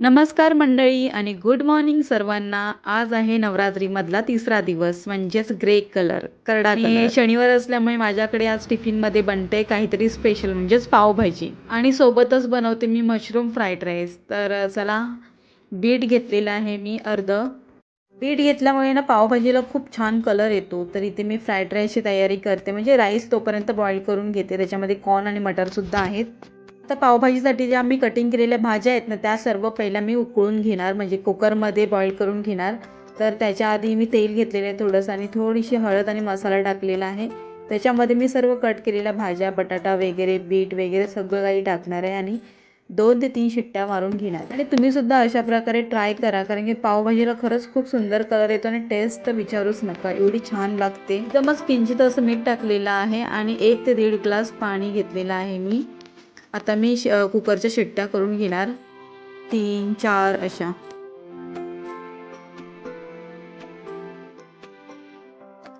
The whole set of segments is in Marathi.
नमस्कार मंडळी आणि गुड मॉर्निंग सर्वांना. आज आहे नवरात्रीमधला तिसरा दिवस म्हणजेच ग्रे कलर करडा आणि शनिवार असल्यामुळे माझ्याकडे आज टिफिनमध्ये बनते काहीतरी स्पेशल म्हणजेच पावभाजी आणि सोबतच बनवते मी मशरूम फ्राईड राईस तर चला बीट घेतलेला आहे मी अर्ध. बीट घेतल्यामुळे ना पावभाजीला खूप छान कलर येतो. तर इथे मी फ्राईड राईसची तयारी करते. म्हणजे राईस तोपर्यंत बॉईल करून घेते. त्याच्यामध्ये कॉर्न आणि मटरसुद्धा आहेत. तर पावभाजीसाठी ज्या मी कटिंग केलेल्या भाज्या आहेत ना त्या सर्व पहिल्या मी उकळून घेणार म्हणजे कुकरमध्ये बॉईल करून घेणार. तर त्याच्या आधी मी तेल घेतलेलं आहे थोडंसं आणि थोडीशी हळद आणि मसाला टाकलेला आहे. त्याच्यामध्ये मी सर्व कट केलेल्या भाज्या बटाटा वगैरे बीट वगैरे सगळं काही टाकणार आहे आणि दोन ते तीन शिट्ट्या मारून घेणार आणि तुम्हीसुद्धा अशा प्रकारे ट्राय करा कारण की पावभाजीला खरंच खूप सुंदर कलर येतो आणि टेस्ट तर विचारूच नका एवढी छान लागते. एकदमच किंचित असं मीठ टाकलेलं आहे आणि एक ते दीड ग्लास पाणी घेतलेलं आहे मी. आता मी श कुकरच्या शिट्ट्या करून घेणार. तीन चार अशा.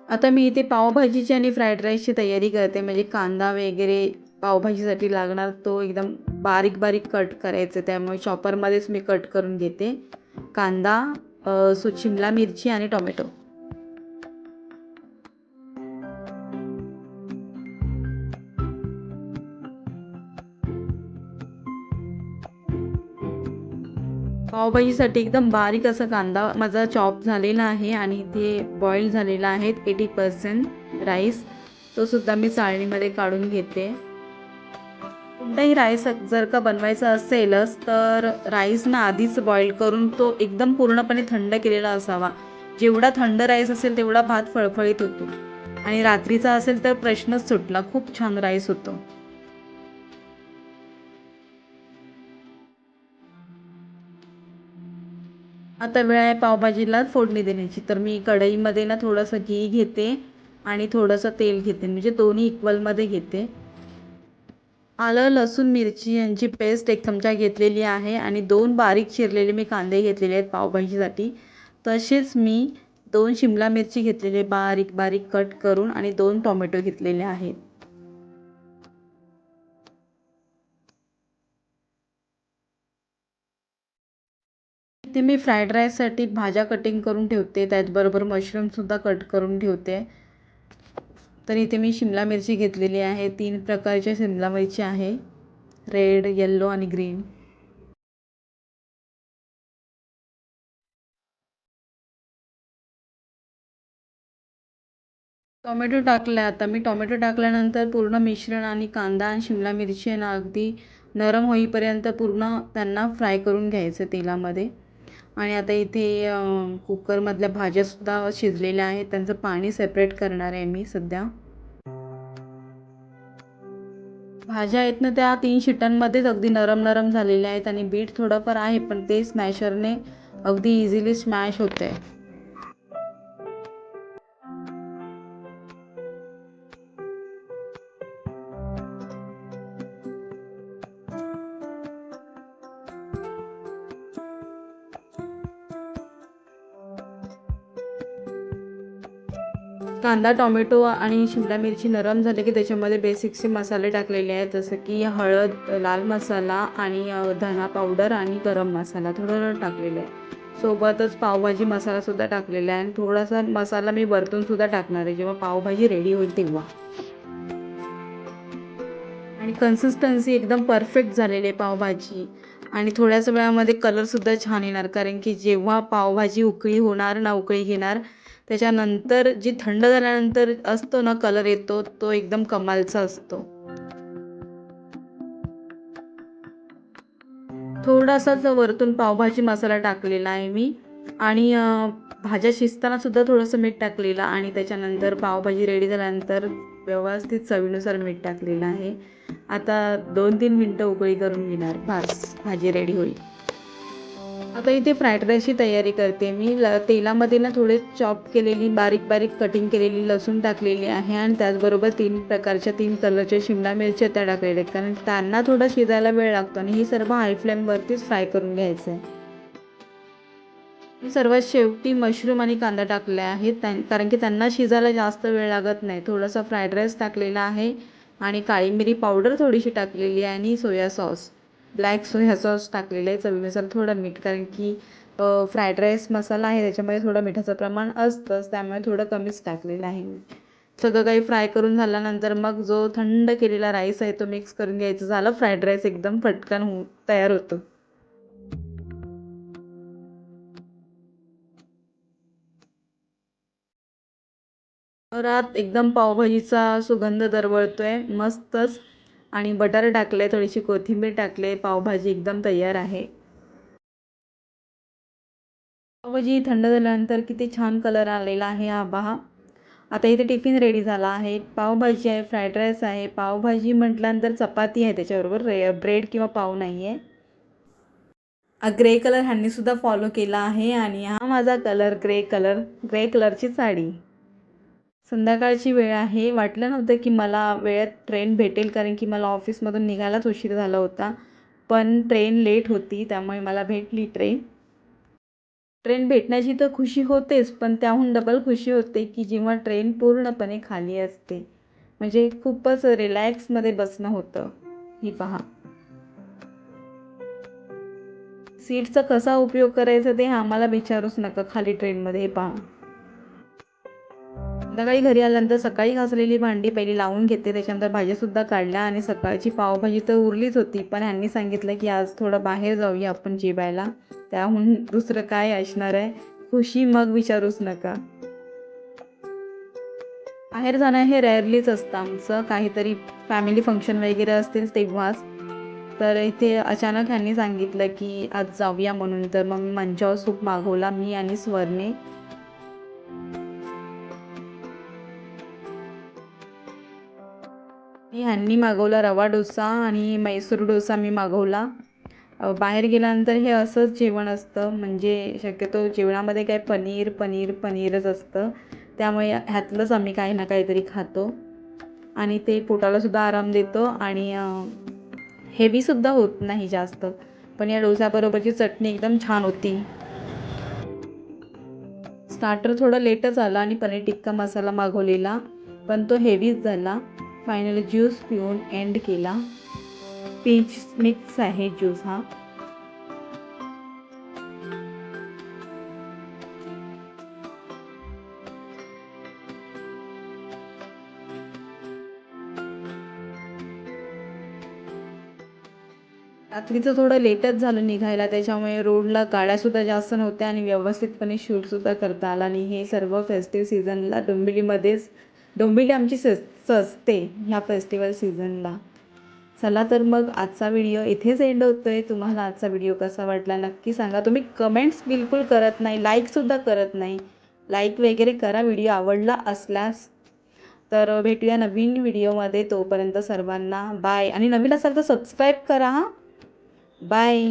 आता मी इथे पावभाजीची आणि फ्राईड राईसची तयारी करते. म्हणजे कांदा वगैरे पावभाजीसाठी लागणार तो एकदम बारीक बारीक कट करायचं. त्यामुळे शॉपरमध्येच मी कट करून घेते. कांदा सु शिमला मिरची आणि टोमॅटो. पावभाजीसाठी एकदम बारीक असा कांदा माझा चॉप झालेला आहे आणि इथे बॉईल झालेला आहे एटी पर्सेंट राईस तो सुद्धा मी चाळणीमध्ये काढून घेते. कोणताही राईस जर का बनवायचा असेलच तर राईस ना आधीच बॉईल करून तो एकदम पूर्णपणे थंड केलेला असावा. जेवढा थंड राईस असेल तेवढा भात फळफळीत होतो. आणि रात्रीचा असेल तर प्रश्नच सुटला. खूप छान राईस होतो. आता वेळ आहे पावभाजीला फोडणी देण्याची. तर मी कढईमध्ये ना थोडंसं घी घेते आणि थोडंसं तेल घेते. म्हणजे दोन्ही इक्वलमध्ये घेते. आलं लसूण मिरची यांची पेस्ट एक चमचा घेतलेली आहे आणि दोन बारीक चिरलेले मी कांदे घेतलेले आहेत पावभाजीसाठी. तसेच मी दोन शिमला मिरची घेतलेले बारीक बारीक कट करून आणि दोन टोमॅटो घेतलेले आहेत. इथे मी फ्राईड राईससाठी भाज्या कटिंग करून ठेवते त्याचबरोबर मशरूमसुद्धा कट करून ठेवते. तर इथे मी शिमला मिरची घेतलेली आहे तीन प्रकारच्या शिमला मिरची आहे रेड येल्लो आणि ग्रीन टोमॅटो टाकले आता मी. टोमॅटो टाकल्यानंतर पूर्ण मिश्रण आणि कांदा आणि शिमला मिरची आणि अगदी नरम होईपर्यंत पूर्ण त्यांना फ्राय करून घ्यायचं तेलामध्ये. आणि आता इथे कुकरमधल्या भाज्यासुद्धा शिजलेल्या आहेत. त्यांचं पाणी सेपरेट करणार आहे मी सध्या. भाज्या आहेत ना त्या तीन शिटांमध्येच अगदी नरम नरम झालेल्या आहेत आणि बीट थोडंफार आहे पण ते स्मॅशरने अगदी इझिली स्मॅश होतं आहे कांदा टोमॅटो आणि शिमला मिरची नरम झाले की त्याच्यामध्ये बेसिकचे मसाले टाकलेले आहेत जसं की हळद लाल मसाला आणि धना पावडर आणि गरम मसाला थोडं थोडं टाकलेलं आहे. सोबतच पावभाजी मसालासुद्धा टाकलेला आहे आणि थोडासा मसाला मी वरतूनसुद्धा टाकणार आहे जेव्हा पावभाजी रेडी होईल तेव्हा. आणि कन्सिस्टन्सी एकदम परफेक्ट झालेली आहे पावभाजी. आणि थोड्याच वेळामध्ये कलरसुद्धा छान येणार कारण की जेव्हा पावभाजी उकळी होणार ना उकळी घेणार त्याच्यानंतर जी थंड झाल्यानंतर असतो ना कलर येतो तो एकदम कमालचा असतो. थोडासाच वरतून पावभाजी मसाला टाकलेला आहे मी. आणि भाज्या शिजताना सुद्धा थोडंसं मीठ टाकलेलं आणि त्याच्यानंतर पावभाजी रेडी झाल्यानंतर व्यवस्थित चवीनुसार मीठ टाकलेलं आहे. आता दोन तीन मिनटं उकळी करून घेणार. बस भाजी रेडी होईल. आता इथे फ्राईड राईसची तयारी करते मी. ल तेलामध्ये ना थोडे चॉप केलेली बारीक बारीक कटिंग केलेली लसूण टाकलेली आहे आणि त्याचबरोबर तीन प्रकारच्या तीन कलरच्या शिमला मिरच्या त्या टाकलेल्या आहेत. कारण त्यांना थोडं शिजायला वेळ लागतो आणि हे सर्व हाय फ्लेमवरतीच फ्राय करून घ्यायचं आहे. सर्वात शेवटी मशरूम आणि कांदा टाकले आहेत. त्यां कारण की त्यांना शिजायला जास्त वेळ लागत नाही. थोडासा फ्राईड राईस टाकलेला आहे आणि काळी मिरी पावडर थोडीशी टाकलेली आहे आणि soya sauce. Black soya sauce टाकलेलं आहे चवीनुसार थोडं मीठ कारण की फ्राईड राईस मसाला आहे त्याच्यामध्ये थोडं मिठाचं प्रमाण असतंच त्यामुळे थोडं कमीच टाकलेलं आहे सगळं काही फ्राय करून झाल्यानंतर मग जो थंड केलेला राईस आहे तो मिक्स करून घ्यायचा झालं फ्राईड राईस एकदम पटकन हो तयार होतो. रात एकदम पावभाजीचा सुगंध दरवळतोय मस्तच. आणि बटर टाकले थोडीशी कोथिंबीर टाकले पावभाजी एकदम तयार आहे. पावभाजी थंड झाल्यानंतर किती छान कलर आलेला आहे हा पहा. आता इथे टिफिन रेडी झाला आहे. पावभाजी आहे फ्राईड राईस आहे. पावभाजी म्हटल्यानंतर चपाती आहे त्याच्याबरोबर रे ब्रेड किंवा पाव नाही आहे ग्रे कलर ह्यांनीसुद्धा फॉलो केला आहे आणि हा माझा कलर ग्रे कलर ग्रे कलरची साडी. संध्याकाळची वेळ आहे. वाटलं नव्हतं की मला वेळेत ट्रेन भेटेल कारण की मला ऑफिसमधून निघायलाच उशीर झाला होता. पण ट्रेन लेट होती त्यामुळे मला भेटली ट्रेन ट्रेन भेटण्याची तर खुशी होतेच पण त्याहून डबल खुशी होते की जेव्हा ट्रेन पूर्णपणे खाली असते. म्हणजे खूपच रिलॅक्समध्ये बसणं होतं. ही पहा. सीटचा कसा उपयोग करायचा ते आम्हाला विचारूच नका खाली ट्रेनमध्ये पहा. संध्याकाळी घरी आल्यानंतर सकाळी घासलेली भांडी पहिली लावून घेते. त्याच्यानंतर भाज्यासुद्धा काढल्या आणि सकाळची पावभाजी तर उरलीच होती. पण ह्यांनी सांगितलं की आज थोडं बाहेर जाऊया आपण जेवायला. त्याहून दुसरं काय असणार आहे? खुशी मग विचारूच नका. बाहेर जाणं हे रेअरलीच असतं आमचं. काहीतरी फॅमिली फंक्शन वगैरे असतील तेव्हाच. तर इथे अचानक ह्यांनी सांगितलं की आज जाऊया म्हणून. तर मग मंचावर सूप मागवला मी आणि स्वर्णे. ह्यांनी मागवला रवा डोसा आणि मैसूर डोसा मी मागवला. बाहेर गेल्यानंतर हे असंच जेवण असतं. म्हणजे शक्यतो जेवणामध्ये काय पनीर पनीर पनीरच असतं. त्यामुळे ह्यातलंच आम्ही काही ना काहीतरी खातो. आणि ते पोटालासुद्धा आराम देतो आणि हेवीसुद्धा होत नाही जास्त. पण या डोसाबरोबरची चटणी एकदम छान होती. स्टार्टर थोडं लेटच आला आणि पनीर टिक्का मसाला मागवलेला. पण तो हेवीच झाला. फायनल ज्यूस पिऊन एंड केला. पीच मिक्स आहे ज्यूस हा. रात्रीचं थोडं लेटच झालं निघायला त्याच्यामुळे रोडला गाड्यासुद्धा जास्त नव्हत्या आणि व्यवस्थितपणे शूटसुद्धा करता आला आणि हे सर्व फेस्टिव्ह सीझनला डोंबिवलीमध्येच डोंबिवली आमची सज सजते ह्या फेस्टिवल सीझनला चला तर मग आजचा व्हिडिओ इथेच एंड होतो आहे तुम्हाला आजचा व्हिडिओ कसा वाटला नक्की सांगा. तुम्ही कमेंट्स बिलकुल करत नाही लाईकसुद्धा करत नाही. लाईक वगैरे करा व्हिडिओ आवडला असल्यास तर भेटूया नवीन व्हिडिओमध्ये तोपर्यंत सर्वांना बाय आणि नवीन असाल तर सबस्क्राईब करा हां. बाय